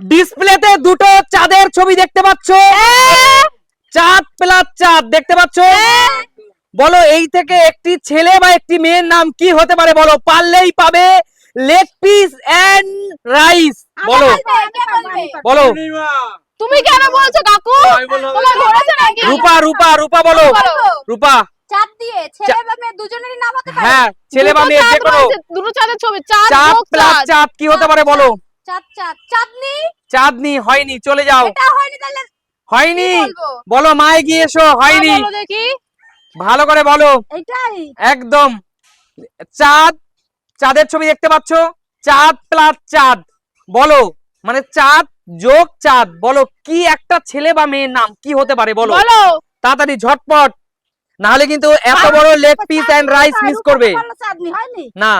ডিসপ্লেতে দুটো চাঁদের ছবি দেখতে পাচ্ছ। চাঁদ প্লাস চাঁদ দেখতে পাচ্ছ? বলো এই থেকে একটি ছেলে বা একটি মেয়ের নাম কি হতে পারে বলো? পারলেই পাবে লেগ পিস এন্ড রাইস। বলো। বলো। তুমি কেন বলছো কাকু? তোমার ধরেছে নাকি রূপা রূপা রূপা বলো। রূপা চাঁদ দিয়ে ছেলে বা মেয়ে দুজনেরই নাম হতে পারে। হ্যাঁ ছেলে বা মেয়ে যে কোনো দুটো চাঁদের ছবি চাঁদ চাঁদ প্লাস চাঁদ কি হতে পারে বলো? চাঁদ চাঁদ চাঁদনি? চাঁদনি হয়নি চলে যাও। এটা হয়নি তাহলে হয়নি। বলো মায়ে গিয়ে এসো হয়নি। হ্যাঁ, ভালো করে বলো। এটাই একদম। চাঁদ চাঁদের ছবি দেখতে পাচ্ছ? চাঁদ প্লাস চাঁদ। বলো মানে চাঁদ যোগ চাঁদ। বলো কি একটা ছেলে বা মেয়ের নাম কি হতে পারে? বলো। বলো। তাড়াতাড়ি ঝটপট। নাহলে কিন্তু এত বড় leg piece and rice miss করবে। না।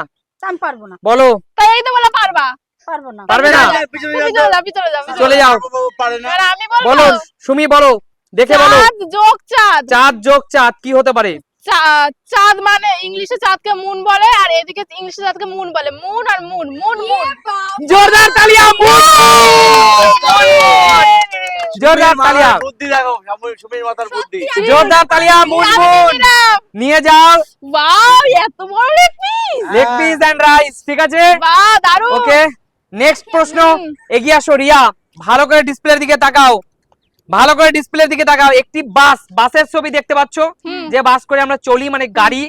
পারব না। বলো। তাই এই তো বলো পারবা। পারব না। পারবে না? চলে যাও পিছনে যাও পিছনে চলে যাও। পারে না। আর আমি বলব। বলো সুমি বলো দেখে বলো। যোগ চাঁদ। চাঁদ যোগ চাঁদ কি হতে পারে? চাঁদ মানে ইংলিশে চাঁদকে মুন বলে আর এদিকে ইংলিশে চাঁদকে মুন বলে। মুন আর মুন মুন মুন জোরদার তালিয়া মুন! জোরদার তালিয়া। বুদ্ধি দেখো সুমির- মাথার বুদ্ধি। জোরদার তালিয়া মুন মুন নিয়ে যাও। এত বড় leg piece. Leg piece and rice ঠিক আছে? বাহ দারুণ। ওকে নেক্সট প্রশ্ন এগিয়ে আসো রিয়া। ভালো করে ডিসপ্লের দিকে তাকাও। ভালো করে ডিসপ্লের দিকে তাকাও। একটি বাস বাসের ছবি দেখতে পাচ্ছ। যে বাস করে আমরা চলি মানে গাড়ি।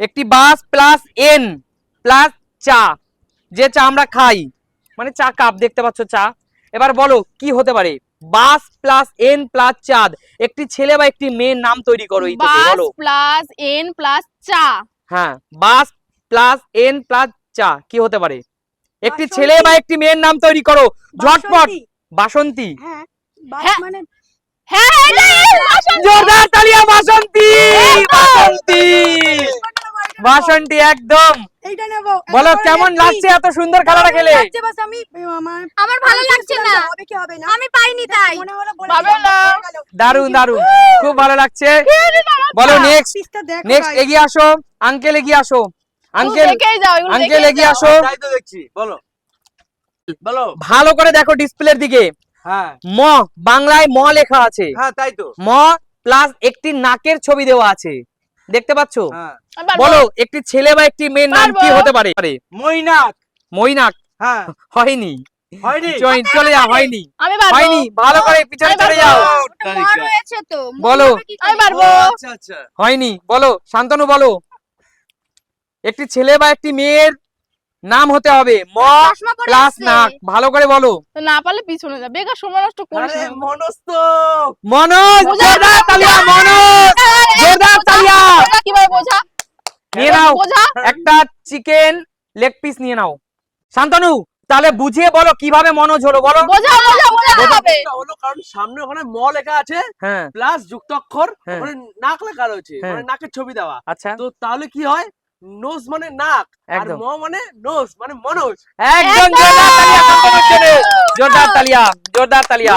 একটি বাস প্লাস এন প্লাস চা। যে চা আমরা খাই মানে চা কাপ দেখতে পাচ্ছ চা। এবার বলো কি হতে পারে? বাস প্লাস এন প্লাস চাঁদ। একটি ছেলে বা একটি মেয়ের নাম তৈরি করো বাস প্লাস এন প্লাস চা। হ্যাঁ বাস প্লাস এন প্লাস চা। কি হতে পারে? একটি ছেলে বা একটি মেয়ের নাম তৈরি করো ঝটপট বাসন্তী। বাসন্তী হ্যাঁ হ্যাঁ। মানে হ্যাঁ বাসন্তী। জোরদার তালিয়া বাসন্তী বাসন্তী বাসন্তী একদম বলো কেমন লাগছে এত সুন্দর খেলাটা খেলে আমার আমার ভালো লাগছে না হবে কি হবে না আমি পাইনি তাই মনে হলো বলে ভাবে দিলাম, না। হয়ে গেল। দারুণ দারুণ খুব ভালো লাগছে বলো নেক্সট নেক্সট এগিয়ে আসো আঙ্কেল এগিয়ে আসো আঙ্কেল দেখেই যাও এগুলো আঙ্কেল এগিয়ে আসো। তাই তো দেখছি বলো। বলো। ভালো করে দেখো ডিসপ্লের দিকে। হ্যাঁ। ম বাংলায় ম লেখা আছে। হ্যাঁ তাই তো। ম প্লাস একটি নাকের ছবি দেওয়া আছে। দেখতে পাচ্ছ? হ্যাঁ। বলো একটি ছেলে বা একটি মেয়ের নাম কি হতে পারে? মইনাক মইনাক হ্যাঁ। হয়নি। চলে যাও হয়নি। হয়নি। ভালো করে পিছনে চলে যাও। বলো। আচ্ছা আচ্ছা। হয়নি। বলো শান্তনু বলো। একটি ছেলে বা একটি মেয়ের নাম হতে হবে। ম প্লাস নাক ভালো করে বলো। না পারলে পিছনে যা। বেকার সময় নষ্ট করিস আরে না। মনোজ জোরদার তালিয়া মনোজ জোরদার তালিয়া। কীভাবে বোঝা? নিয়ে নাও। একটা চিকেন লেগ পিস নিয়ে নাও। শান্তনু তাহলে বুঝিয়ে বলো কীভাবে মনোজ হলো বলো। বোঝা বোঝা বোঝা হবে। হলো কারণ সামনে ওখানে ম লেখা আছে হ্যাঁ। প্লাস যুক্তাক্ষর হ্যাঁ। ওখানে নাক লেখা রয়েছে হ্যাঁ। মানে নাকের ছবি দেওয়া। আচ্ছা। তো তাহলে কি হয়? নোজ মানে নাক আর ম মানে নোজ মানে মনোজ। একদম জোরদার তালিয়া জোরদার তালিয়া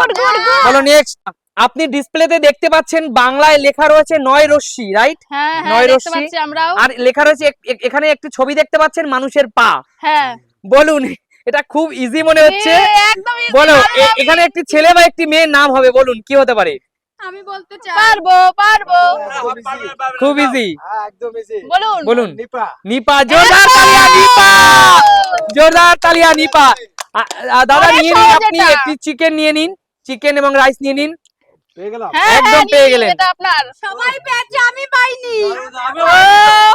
বলো নেক্সট আপনি ডিসপ্লেতে দেখতে পাচ্ছেন বাংলায় লেখা রয়েছে নয় রশ্মি রাইট হ্যাঁ হ্যাঁ নয় রশ্মি। আর লেখা রয়েছে এখানে একটি ছবি দেখতে পাচ্ছেন মানুষের পা। হ্যাঁ। বলুন এটা খুব ইজি মনে হচ্ছে। বলো। এখানে একটি ছেলে বা একটি মেয়ের নাম হবে বলুন কি হতে পারে? আমি বলতে চাই পারব পারব। খুব ইজি হ্যাঁ একদম। বলুন। বলুন। নিপা। নিপা জোরদার তালিয়া নিপা! জোরদার তালিয়া নিপা! দাদা নিয়ে নিন আপনি একটি চিকেন নিয়ে নিন। চিকেন এবং রাইস নিয়ে নিন। পেয়ে গেলাম? হ্যাঁ একদম হ্যাঁ, পেয়ে নিন, গেলেন। এটা আপনার। সবাই পেয়েছে আমি পাইনি।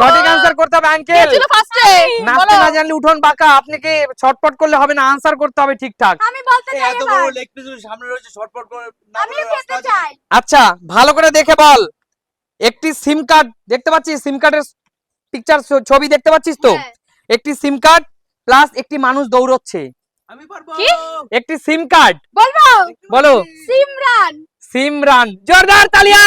সঠিক আনসার করতে হবে আঙ্কেল ছিল ফার্স্টে নাচতে না জানলে উঠোন বাঁকা আপনাকে ছটপট করলে হবে না? আনসার করতে হবে ঠিকঠাক। আমি বলতে চাই এত বড় লেগ পিস সামনে রয়েছে শর্টপট করে না খেতে চাই। আচ্ছা ভালো করে দেখে বল। একটি সিম কার্ড দেখতে পাচ্ছিস? সিম কার্ডের পিকচার ছবি দেখতে পাচ্ছিস তো? হ্যাঁ। একটি সিম কার্ড প্লাস একটি মানুষ দৌড়চ্ছে। আমি পারব। একটি সিম কার্ড বলব? বলো। সিমরান। সিমরান জোরদার তালিয়া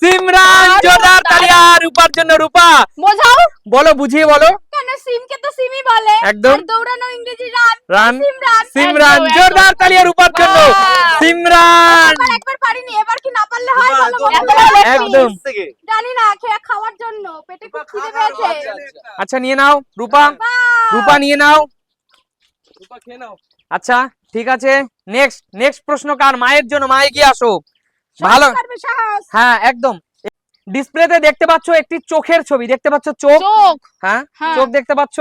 সিমরান জোরদার তালিয়া রূপার জন্য রূপা। বোঝাও। বলো বুঝিয়ে বলো। কেন সিমকে তো সিমি বলে? একদম। দৌড়ানো ইংরেজি রান। রান। সিমরান। সিমরান জোরদার তালিয়া রূপার জন্য। সিমরান। একবার পারিনি এবার কি না পারলে হয়? বলো একদম। জানি না খেয়ে খাওয়ার জন্য। পেটে খুব খিদে পেয়েছে। আচ্ছা, নিয়ে নাও রূপা! রূপা নিয়ে নাও। রূপা খেয়ে নাও। আচ্ছা। ঠিক আছে? নেক্সট নেক্সট প্রশ্ন কার? মায়ের জন্য মা এগিয়ে আসো ভালো হ্যাঁ একদম। ডিসপ্লেতে দেখতে পাচ্ছ একটি চোখের ছবি। দেখতে পাচ্ছ চোখ? হ্যাঁ হ্যাঁ। চোখ দেখতে পাচ্ছ?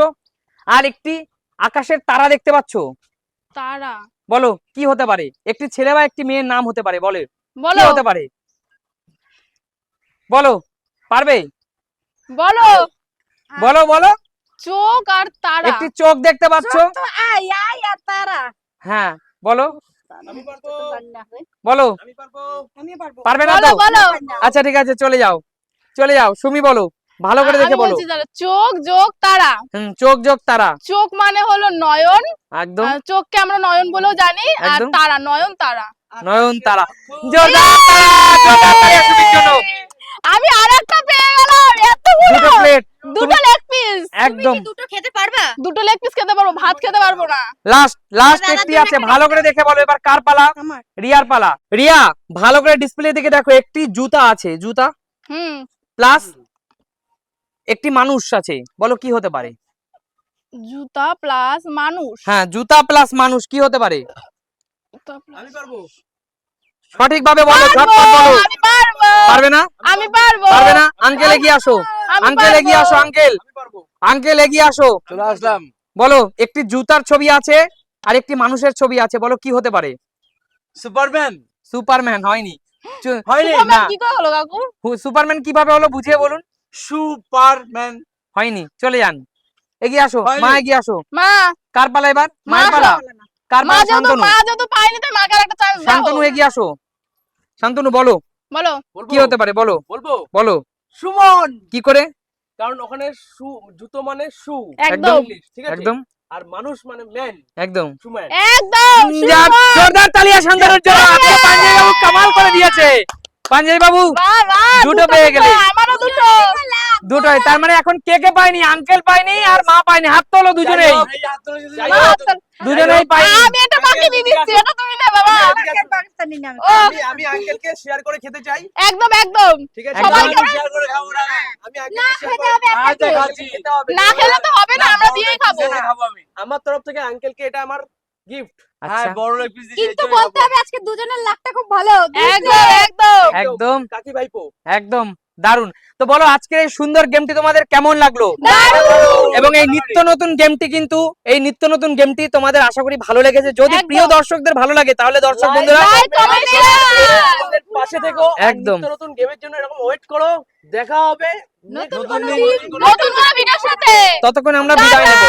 আর একটি আকাশের তারা দেখতে পাচ্ছ? তারা। বলো কি হতে পারে? একটি ছেলে বা একটি মেয়ের নাম হতে পারে বলে। বলো। হতে পারে? বলো পারবে? বলো। বলো বলো। চোখ আর তারা। একটি চোখ দেখতে পাচ্ছ। তো আই আই আর তারা। হ্যাঁ বলো। বলো আমি পারব। আমি পারব। পারবে না তো? আচ্ছা ঠিক আছে চলে যাও। চলে যাও সুমি বলো। ভালো করে দেখে বলো। চোখ যোগ তারা। হুম চোখ যোগ তারা। চোখ মানে হলো নয়ন। একদম। চোখকে আমরা নয়ন বলেও জানি আর তারা নয়ন তারা। নয়ন তারা। জোরদার তারা, জোরদার তালিয়া সুমির জন্য। আমি আরেকটা পেয়ে গেলাম এতগুলো দুটো প্লেট দুটো লেগ পিস একদম। দুটো খেতে পারবা? দুটো লেগ পিস খেতে পারব ভাত খেতে পারব না। লাস্ট লাস্ট একটি আছে ভালো করে দেখে বলো এবার কার পালা? রিয়ার পালা। রিয়া ভালো করে ডিসপ্লে দিকে দেখো একটি জুতা আছে জুতা। হুম। প্লাস একটি মানুষ আছে বলো কি হতে পারে? জুতা প্লাস মানুষ। হ্যাঁ জুতা প্লাস মানুষ কি হতে পারে? আমি পারব। সঠিকভাবে বলো ঝটপট বলো। আমি পারব। পারবে না? আমি পারব। পারবে না? আঙ্কেল এগিয়ে আসো। আঙ্কেল এগিয়ে আসো আঙ্কেল। আঙ্কেল এগিয়ে আসো। চলে আসলাম। বলো একটি জুতার ছবি আছে আর একটি মানুষের ছবি আছে বলো কি হতে পারে? সুপারম্যান। সুপারম্যান হয়নি। হয়নি সুপারম্যান না। কি করে হলো কাকু? হু- সুপারম্যান কীভাবে হলো বুঝিয়ে বলুন। সুপারম্যান। হয়নি চলে যান। এগিয়ে আসো। মা এগিয়ে আসো। মা। কার পালা এবার? মায়ের পালা। কার মা পালা? শান্তনু। মা যেহেতু পাইনি তাই মাকে একটা চান্স শান্তনু এগিয়ে আসো। শান্তনু বলো। বলো। কি হতে পারে? বলো। বলব। বলো। সুমন। কি করে? কারণ ওখানে শু জুতো মানে শু একদম। ঠিক আছে? একদম। আর মানুষ মানে ম্যান একদম। সুম্যান একদম সুমন। জোরদার তালিয়া শান্তনুর জন্য আজকে পাঞ্জাবি বাবু কামাল করে দিয়েছে। পাঞ্জাবি বাবু বাহ, বাহ, দুটো পেয়ে গেলে। আমারও দুটো দুটোই তার মানে এখন কে কে পায়নি? আঙ্কেল পায়নি আর মা পায়নি। হাত তোলো দুজনেই। দুজনেই পায়নি। আমি এটা মাকে দিয়ে দিচ্ছি এটা তুমি নে বাবা। পাকিস্তানি নাম আমি আমি আঙ্কেলকে শেয়ার করে খেতে চাই। একদম একদম। ঠিক আছে? সবাই শেয়ার করে খাব না আমি আঙ্কেলকে শেয়ার করে আচ্ছা খাচ্ছি না খেলে তো হবে না আমরা দিয়েই খাব। না, খাব আমি। আমার তরফ থেকে আঙ্কেলকে এটা আমার গিফট আচ্ছা। হ্যাঁ বড় লেগ পিস দিয়েছি কিন্তু বলতে হবে আজকে দুজনের লাকটা খুব ভালো একদম একদম। একদম। কাকি ভাইপো। একদম। দারুণ তো বলো আজকের এই সুন্দর গেমটি তোমাদের কেমন লাগল? এবং এই নিত্য নতুন গেমটি কিন্তু এই নিত্য নতুন গেমটি তোমাদের আশা করি ভালো লেগেছে। যদি প্রিয় দর্শকদের ভালো লাগে তাহলে দর্শক বন্ধুরা পাশে থেকো। একদম। নতুন গেমের জন্য এরকম ওয়েট করো। দেখা হবে। ততক্ষণ আমরা বিদায় নেব।